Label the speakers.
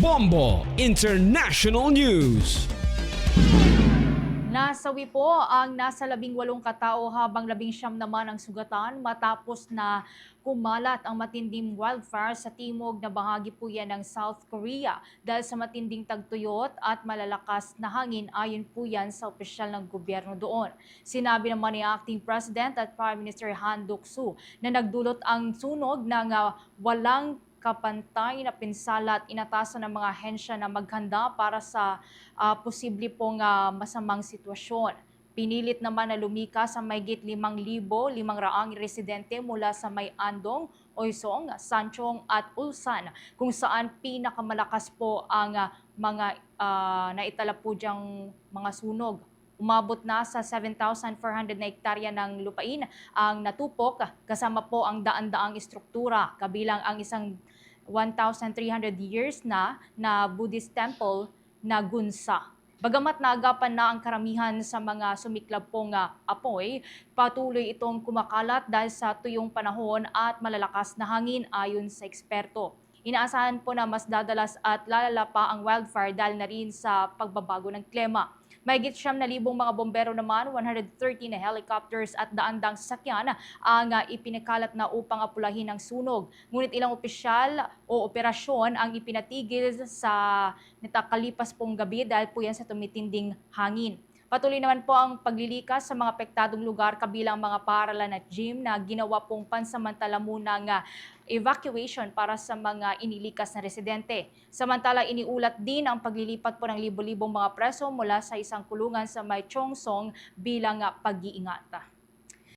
Speaker 1: Bombo International News.
Speaker 2: Nasawi po ang nasa labing walong katao habang labing siyam naman ang sugatan matapos na kumalat ang matinding wildfire sa timog na bahagi po yan ng South Korea dahil sa matinding tagtuyot at malalakas na hangin ayon po yan sa opisyal ng gobyerno doon. Sinabi naman ni Acting President at Prime Minister Han Duck-soo na nagdulot ang sunog ng ah, walang kapantay na pinsala at inatasan ng mga ahensya na maghanda para sa ah, posible pong ah, masamang sitwasyon. Pinilit naman na lumikas sa mayigit 5,000, 500 residente mula sa may Andong, Oysong, Sanchong at Ulsan kung saan pinakamalakas po ang ah, mga ah, naitala po diyang mga sunog. Umabot na sa 7,400 na hektarya ng lupain ang natupok kasama po ang daan-daang istruktura kabilang ang isang 1,300 years na na Buddhist temple na Gunsa. Bagamat naagapan na ang karamihan sa mga sumiklab pong ah, apoy, patuloy itong kumakalat dahil sa tuyong panahon at malalakas na hangin ayon sa eksperto. Inaasahan po na mas dadalas at lalala pa ang wildfire dahil na rin sa pagbabago ng klima. Mahigit siyam na libong mga bombero naman, 130 na helicopters at daandang sasakyan ang ah, ipinakalat na upang apulahin ang sunog. Ngunit ilang opisyal o operasyon ang ipinatigil sa natakalipas pong gabi dahil po yan sa tumitinding hangin. Patuloy naman po ang paglilikas sa mga apektadong lugar kabilang mga paaralan at gym na ginawa pong pansamantala munang ah, evacuation para sa mga inilikas na residente. Samantala, iniulat din ang paglilipat po ng libo-libong mga preso mula sa isang kulungan sa may Chongsong bilang ah, pag-iingat.